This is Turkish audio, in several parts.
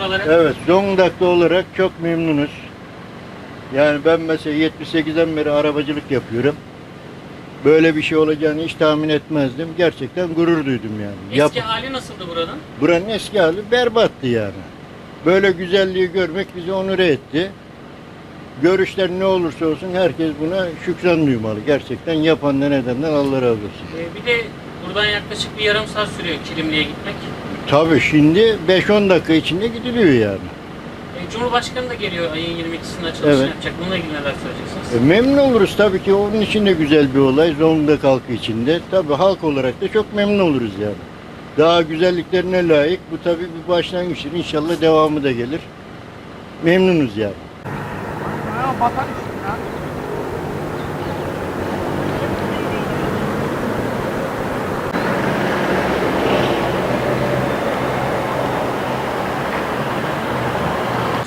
çalışmaları. Evet, Zonguldak'ta olarak çok memnunuz. Yani ben mesela 78'den beri arabacılık yapıyorum. Böyle bir şey olacağını hiç tahmin etmezdim. Gerçekten gurur duydum yani. Eski Yap- hali nasıldı buranın? Buranın eski hali berbattı yani. Böyle güzelliği görmek bizi onur etti. Görüşler ne olursa olsun herkes buna şükran duymalı. Gerçekten yapan da nedenden Allah razı olsun. Ee, bir de buradan yaklaşık bir yarım saat sürüyor Kilimli'ye gitmek. Tabii şimdi 5-10 dakika içinde gidiliyor yani. Ee, Cumhurbaşkanı da geliyor ayın 22'sinde açılışını Evet. yapacak. Bununla ilgili neler söyleyeceksiniz? E, memnun oluruz tabii ki. Onun için de güzel bir olay. Zonguldak halkı için de. Tabii halk olarak da çok memnun oluruz yani. Daha güzelliklerine layık. Bu tabii bir başlangıçtır. İnşallah devamı da gelir. Memnunuz yani.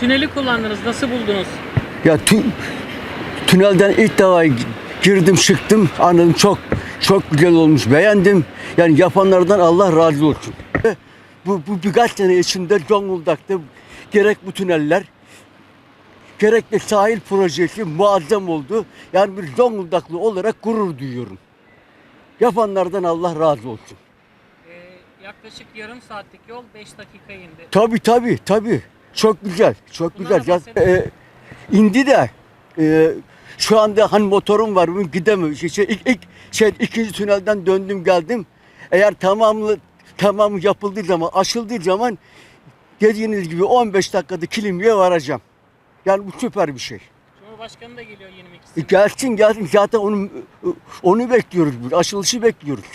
Tüneli kullandınız. Nasıl buldunuz? Ya tü- tünelden ilk defa girdim çıktım anladım çok çok güzel olmuş beğendim. Yani yapanlardan Allah razı olsun. Bu, bu birkaç sene içinde Zonguldak'ta gerek bu tüneller gerek de sahil projesi muazzam oldu. Yani bir Zonguldaklı olarak gurur duyuyorum. Yapanlardan Allah razı olsun. Ee, yaklaşık yarım saatlik yol 5 dakika indi. Tabi tabi tabi. Çok güzel. Çok Bundan güzel. da bahsedelim. Ya, e, indi de e, şu anda hani motorum var bugün gidemiyorum. Şey, şey, ilk, ilk şey, ikinci tünelden döndüm geldim. Eğer tamamlı tamamı yapıldığı zaman aşıldığı zaman dediğiniz gibi 15 dakikada Kilimli'ye varacağım. Yani bu süper bir şey. Cumhurbaşkanı da geliyor 22'sinde. E, gelsin gelsin zaten onu onu bekliyoruz. Aşılışı bekliyoruz.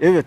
Evet.